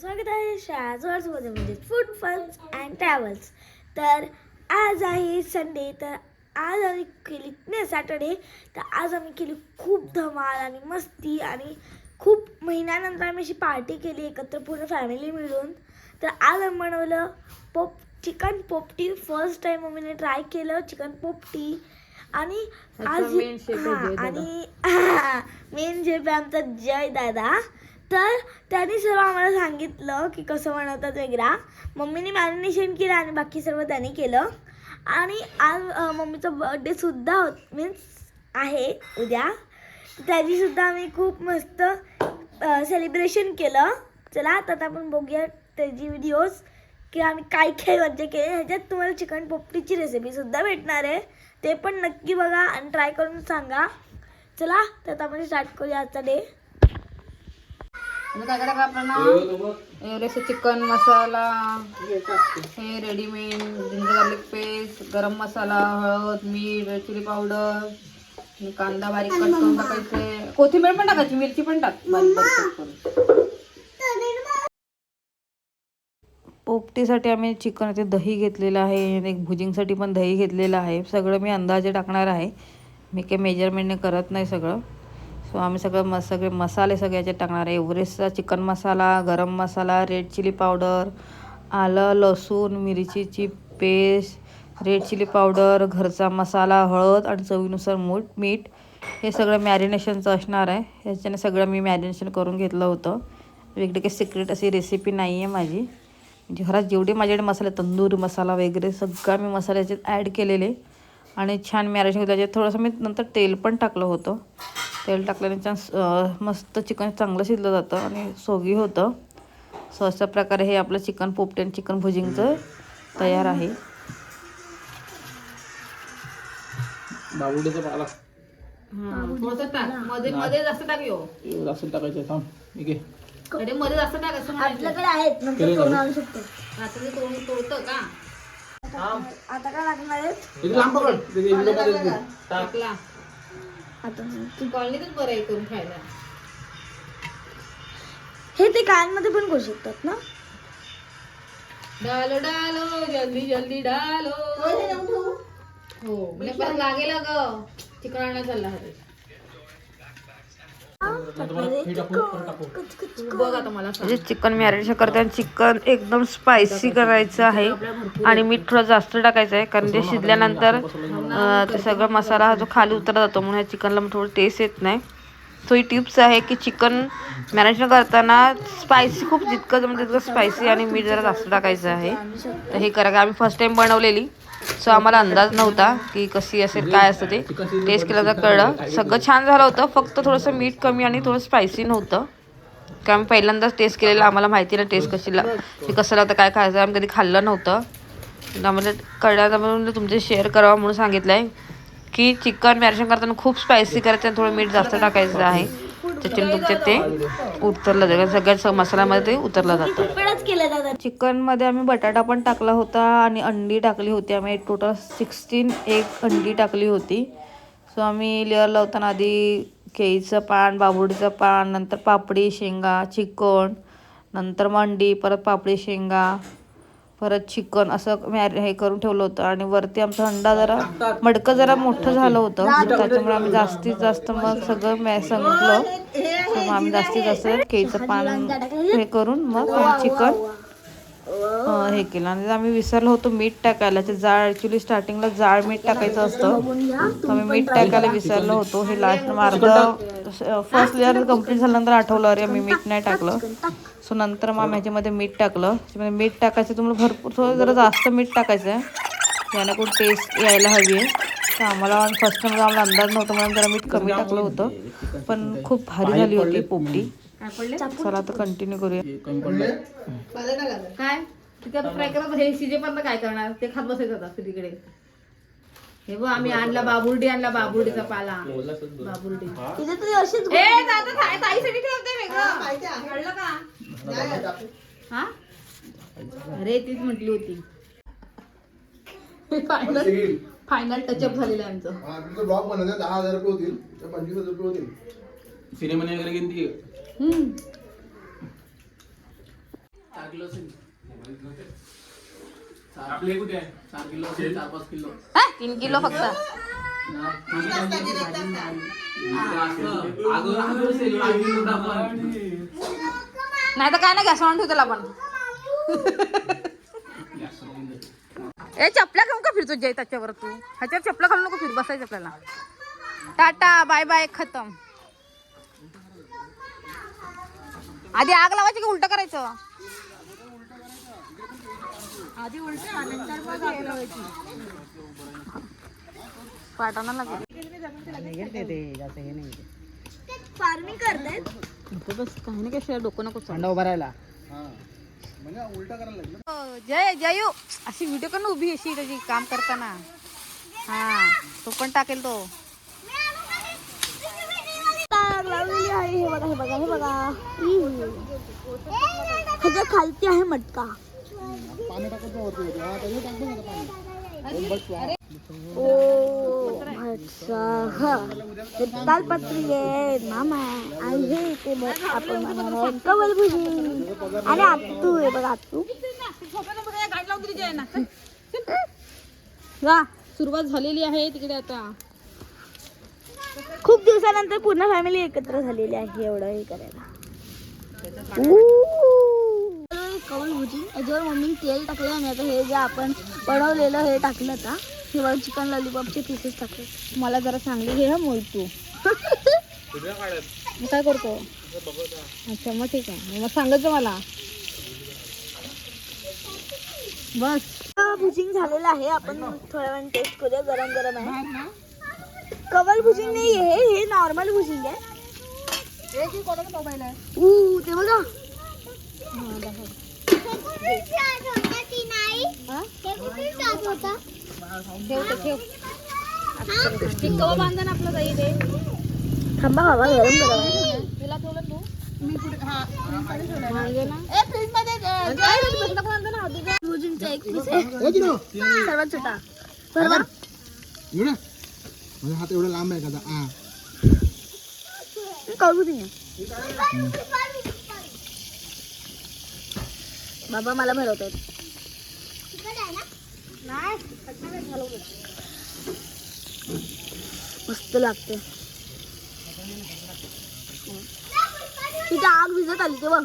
स्वागत आहे शाळाजवळमध्ये म्हणजे फूड फन्स अँड ट्रॅव्हल्स तर आज आहे संडे तर आज आम्ही केली नाही सॅटर्डे तर आज आम्ही केली खूप धमाल आणि मस्ती आणि खूप महिन्यानंतर आम्ही अशी पार्टी केली एकत्र पूर्ण फॅमिली मिळून. तर आज आम्ही बनवलं पोप चिकन पोपटी फर्स्ट टाइम मम्मीने ट्राय केलं चिकन पोपटी आणि आज हां. आणि मेन जे आमचा जय दादा. तर त्यांनी सर्व आम्हाला सांगितलं की कसं बनवतात वगैरे मम्मीने मॅरिनेशन केलं आणि बाकी सर्व त्यांनी केलं. आणि आज मम्मीचा बर्थडेसुद्धा होत मीन्स आहे उद्या. त्याचीसुद्धा आम्ही खूप मस्त सेलिब्रेशन केलं. चला तर आपण बघूया त्याची व्हिडिओज की आम्ही काय काय मज्जा केली. ह्याच्यात तुम्हाला चिकन पोपटीची रेसिपीसुद्धा भेटणार आहे. ते पण नक्की बघा आणि ट्राय करून सांगा. चला तर आपण स्टार्ट करूया आजचा डे काय करायचं एवढेसे चिकन मसाला हे रेडीमेड जिंजर गार्लिक पेस्ट गरम मसाला हळद मीठ चिली पावडर कांदा बारीक कट करून टाकायचे. कोथिंबीर पण टाकायची मिरची पण टाक. बारीक बारीक कट करून. पोपटीसाठी आम्ही चिकन इथे दही घेतलेलं आहे आणि एक भुजिंगसाठी पण दही घेतलेलं आहे. सगळं मी अंदाजे टाकणार आहे. मी काही मेजरमेंटने करत नाही सगळं. सो आम्ही सगळं मस सगळे मसाले सगळे याच्यात टाकणार आहे. एव्हरेस्टचा चिकन मसाला गरम मसाला रेड चिली पावडर आलं लसूण मिरचीची पेस्ट रेड चिली पावडर घरचा मसाला हळद आणि चवीनुसार मूठ मीठ हे सगळं मॅरिनेशनचं असणार आहे. ह्याच्याने सगळं मी मॅरिनेशन करून घेतलं होतं. वेगळी काही सिक्रेट अशी रेसिपी नाही आहे माझी. म्हणजे घरात जेवढे माझ्याकडे मसाले तंदूरी मसाला वगैरे सगळा मी मसाल्याचे ॲड केलेले. आणि छान मॅरिनेशन केलं त्याच्यात थोडंसं मी नंतर तेल पण टाकलं होतं. तेल टाकल्याने छान मस्त चिकन चांगलं शिजलं जातं आणि सोगी होतं. सो अशा प्रकारे हे आपलं चिकन पोपटे आणि चिकन भुजिंगचं तयार आहे. आहे आपल्याकडे आहेत नंतर करून? आणू शकतो. आता काय लागणार आहेत? आता कॉलनीतच बरं आहे करून खायला. हे ते कानमध्ये पण करू शकतात ना? डालो डालो जल्दी जल्दी डालो. हो म्हणजे परत लागेल ग चिकन आणायला चालला हा बघ आता मला सांग. म्हणजे चिकन मॅरिनेशन करताना चिकन एकदम स्पायसी करायचं आहे. आणि मीठ थोडं जास्त टाकायचं आहे कारण ते शिजल्यानंतर अं, ते सगळं मसाला हा जो खाली उतरला जातो म्हणून ह्या चिकनला मग थोडं टेस्ट येत नाही. सो ही टिप्स आहे की चिकन मॅरिनेशन करताना स्पायसी खूप जितकं जमेल तितकं स्पायसी आणि मीठ जरा जास्त टाकायचं आहे. तर हे करा का आम्ही फर्स्ट टाइम बनवलेली. सो आम्हाला अंदाज नव्हता की कशी असेल काय असतं ते. टेस्ट केलं तर कळलं. सगळं छान झालं होतं फक्त थोडंसं मीठ कमी आणि थोडं स्पायसी नव्हतं. कारण आम्ही पहिल्यांदाच टेस्ट केलेलं आम्हाला माहिती नाही टेस्ट कशी ला की कसं लागतं काय खायचं आम्ही कधी खाल्लं नव्हतं. आम्हाला कळलं म्हणून तुमचे शेअर करावं म्हणून सांगितलं आहे की चिकन मॅरिनेशन करताना खूप स्पायसी करायचं आणि थोडं मीठ जास्त टाकायचं आहे. त्याच्याने ते उतरलं जातं. सगळ्या स- मसाल्यामध्ये ते उतरलं जातं. चिकनमध्ये आम्ही बटाटा पण टाकला होता आणि अंडी टाकली होती. आम्ही टोटल सिक्स्टीन एक अंडी टाकली होती. सो आम्ही लेअर लावताना आधी केळीचं पान बाबुडीचं पान नंतर पापडी शेंगा चिकन नंतर मग अंडी परत पापडी शेंगा. परत चिकन असं मॅर हे करून ठेवलं होतं. आणि वरती आमचा अंडा जरा मडकं जरा मोठं झालं होतं. त्याच्यामुळे आम्ही जास्तीत जास्त मग सगळं मॅ संपलं. so मग आम्ही जास्तीत जास्त केळीचं पान हे करून मग चिकन हे केलं. आणि आम्ही विसरलो होतो मीठ टाकायला ते जाळ ॲक्च्युली स्टार्टिंगला जाळ मीठ टाकायचं असतं. तर आम्ही मीठ टाकायला विसरलो होतो. हे लास्ट मार्ग फर्स्ट लेअर कंप्लीट झाल्यानंतर आठवलं अरे आम्ही मीठ नाही टाकलं. सो नंतर मग आम्ही ह्याच्यामध्ये मीठ टाकलं. त्याच्यामध्ये मीठ टाकायचं तुम्हाला भरपूर थोडं जरा जास्त मीठ टाकायचं आहे. याने खूप टेस्ट यायला हवी आहे. तर आम्हाला फर्स्ट टाइम आम्हाला अंदाज नव्हता म्हणून जरा मीठ कमी टाकलं होतं. पण खूप भारी झाली होती पोपटी. चला आता कंटिन्यू करूया. हे काय? चिकन फ्राय करत हे शिजेपर्यंत काय करणार? ते खात बसायचं आता तिकडे हे बघ आम्ही आणला बाबुर्डी आणला बाबुर्डीचा पाला. बाबुर्डी. दादा ताई- ताईसाठी ठेवते वेगळं. कळलं का? हा? अरे तीच म्हटली होती. फायनल फायनल टचअप झालेलं आहे आमचं. हा तुमचं ब्लॉग बनवते दहा हजार रुपये होतील. तर पंचवीस हजार रुपये होतील. सिनेमा वगैरे घेऊन ती हम्म चार किलो असेल. आपले कुठे आहे? चार किलो असेल चार पाच किलो. हा तीन किलो फक्त. नाही तर काय ना गॅस ऑन ठेवतो आपण ए चपल्या घेऊन का फिरतो जय त्याच्यावर तू? ह्याच्यावर चपला घालून नको फिर बसायचं आपल्याला. टाटा बाय बाय खतम. आधी आग लावायची की उलट करायचं? आधी उलट नंतर मग आग लावायची. पाटाना लागेल. फार्मिंग करतायत बस काही नाही डोकं नको थंड उभा राहिला. उलटा करायला लागलं जय जयू. अशी व्हिडिओ कर ना उभी अशी त्याची काम करताना. हा तो पण टाकेल तो. आहे हे बघा हे बघा हे बघा. हम्म. ह्याच्या खालती आहे मटका. हा. ओ हा तालपत्री आहे मामा आहे ते बघ आपण बनवणार आहे. कवल भुजी. आणि आत्तू आहे बघा आत्तू. वा. सुरुवात झालेली आहे तिकडे आता. खूप दिवसानंतर पूर्ण फॅमिली एकत्र झालेली आहे एवढं हे करायला. कवल भुजी याच्यावर मम्मी तेल टाकलं आणि आता हे जे आपण बनवलेलं हे टाकलं आता हे बघा चिकन लॉलीपॉपचे पीसेस टाकले. मला जरा चांगली घे हा मोल तू. मी काय करतो? अच्छा मग ठीक आहे. मग सांगायचं मला. बस. भुजिंग झालेलं आहे. आपण थोड्या वेळ टेस्ट करूया. गरम गरम आहे कवल भुजिंग नाही आहे हे। नॉर्मल भुजिंग आहे ऊ, ते बघा कवा बांधा ना। आपलं जाई रे थांबा बाबा गरम गरम आहे तुला ठेवलं तू भुजिंगचा एक पीस आहे. हो की नो? सर्वात छोटा. सर्वात एवढा माझा हात एवढा लांब आहे का हा कवल भुजिंग आहे बाबा मला भरवत आहेत मस्त लागते. तिथे आग भिजत आली ते बघ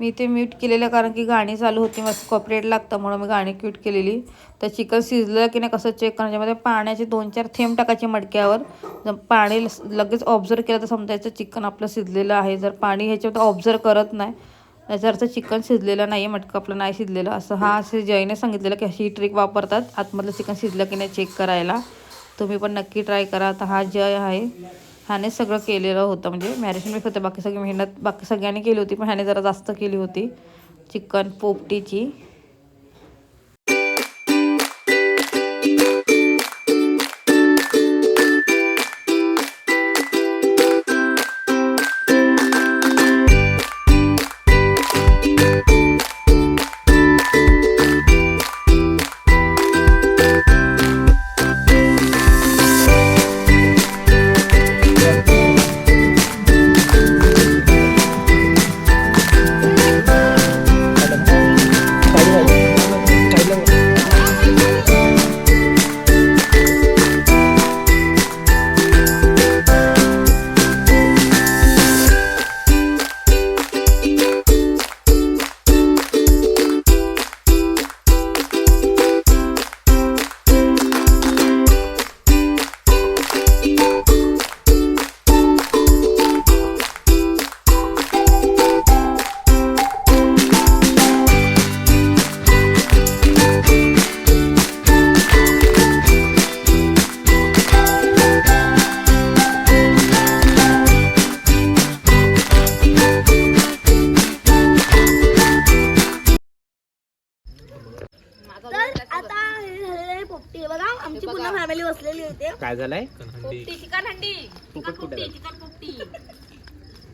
मी ते म्यूट केलेलं कारण की गाणी चालू होती मस्त कॉपरेट लागतं म्हणून मी गाणी क्यूट केलेली. तर चिकन शिजलं की नाही कसं चेक करण्याच्यामध्ये म्हणजे पाण्याचे दोन चार थेंब टाकायचे मडक्यावर. जर पाणी लगेच ऑब्झर्व केलं तर समजायचं चिकन आपलं शिजलेलं आहे जर पाणी ह्याच्यावर ऑब्झर्व करत नाही. याचा अर्थ चिकन शिजलेलं नाही आहे मटकं आपलं नाही शिजलेलं. असं हा असे जयने सांगितलेलं की अशी ट्रिक वापरतात. आतमधलं चिकन शिजलं की नाही चेक करायला. तुम्ही पण नक्की ट्राय करा. आता हा जय आहे. ह्याने सगळं केलेलं होतं. म्हणजे मॅरिनेशन होतं बाकी सगळी मेहनत बाकी सगळ्यांनी केली होती पण ह्याने जरा जास्त केली होती. चिकन पोपटीची.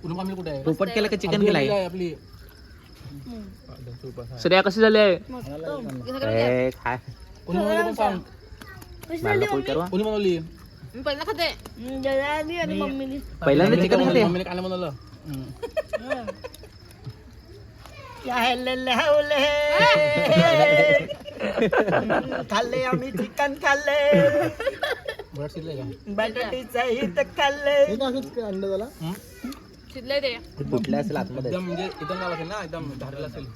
कुठे आहे? पोपट केलं का चिकन केलं आहे आपली. सूर्या कशी झाली आहे? कोणी बनवली पण सांग. कशी झाली मला कोण करवा कोणी बनवली हम्म, दादानी आणि मम्मीनी. पहिल्यांदा चिकन खाते? मम्मीने काय बनवलं हम्म. खाल्ले आम्ही चिकन खाल्ले. बरं शिजलंय का? बटाटीचं हित खाल्ले. हे? का असंच काय अंडा झाला फुटलं असेल आतमध्ये. एकदम म्हणजे एकदम काय असेल ना एकदम धारला असेल.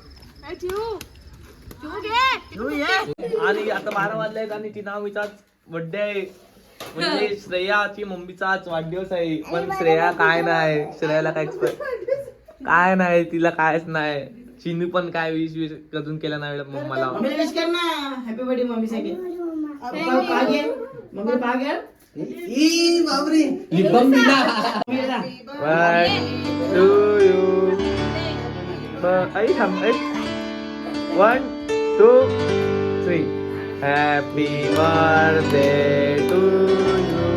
आणि आता बारा वाजले आहेत आणि ती नावीचाच बर्थडे आहे. म्हणजे श्रेयाची मम्मीचा आज वाढदिवस आहे. पण श्रेया काय नाही. श्रेयाला काय काय नाही तिला कायच नाही. चिनी पण काय विश विश अजून केला नाही मला विश कर ना. हॅपी बर्थडे मम्मी साठी mummy Ih, Mamri. Libang na. One, two, you. Ma ay, ham, ay. One, two, three. Happy birthday to you.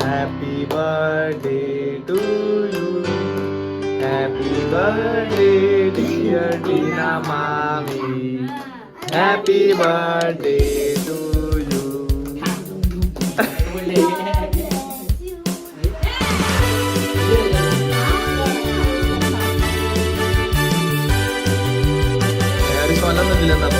Happy birthday to you. Happy birthday, dear Dina Mami. Happy birthday to you. सोनाला दिलं ना आपण आणि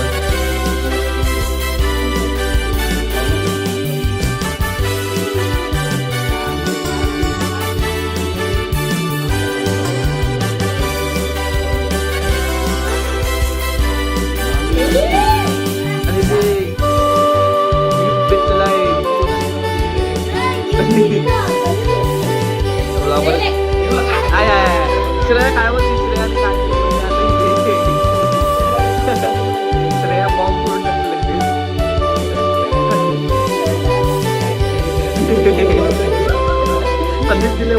कधीच दिले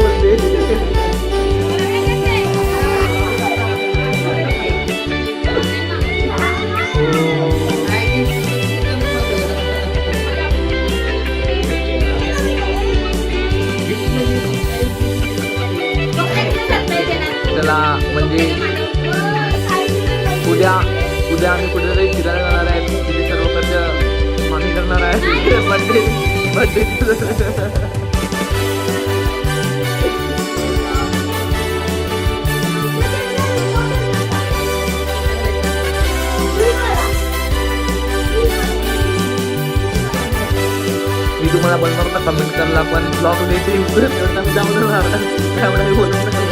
त्याला म्हणजे उद्या उद्या आम्ही कुठेतरी फिरायला जाणार आहे. तिथे सर्व खर्च मामी करणार आहे. बर्थडे बर्थडे मी तुम्हाला बनवणार होता कमेंट करला पण ब्लॉग देते जाऊन त्यामुळे बोलून बघा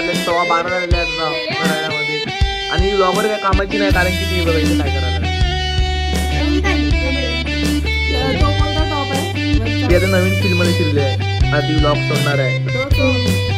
वाजले सव्वा बारा झालेले आहेत घरामध्ये आणि ब्लॉगर काय कामाची नाही कारण की ती बघायची काय करायला ती आता नवीन फिल्म शिरली आहे. आता ती ब्लॉग सोडणार आहे.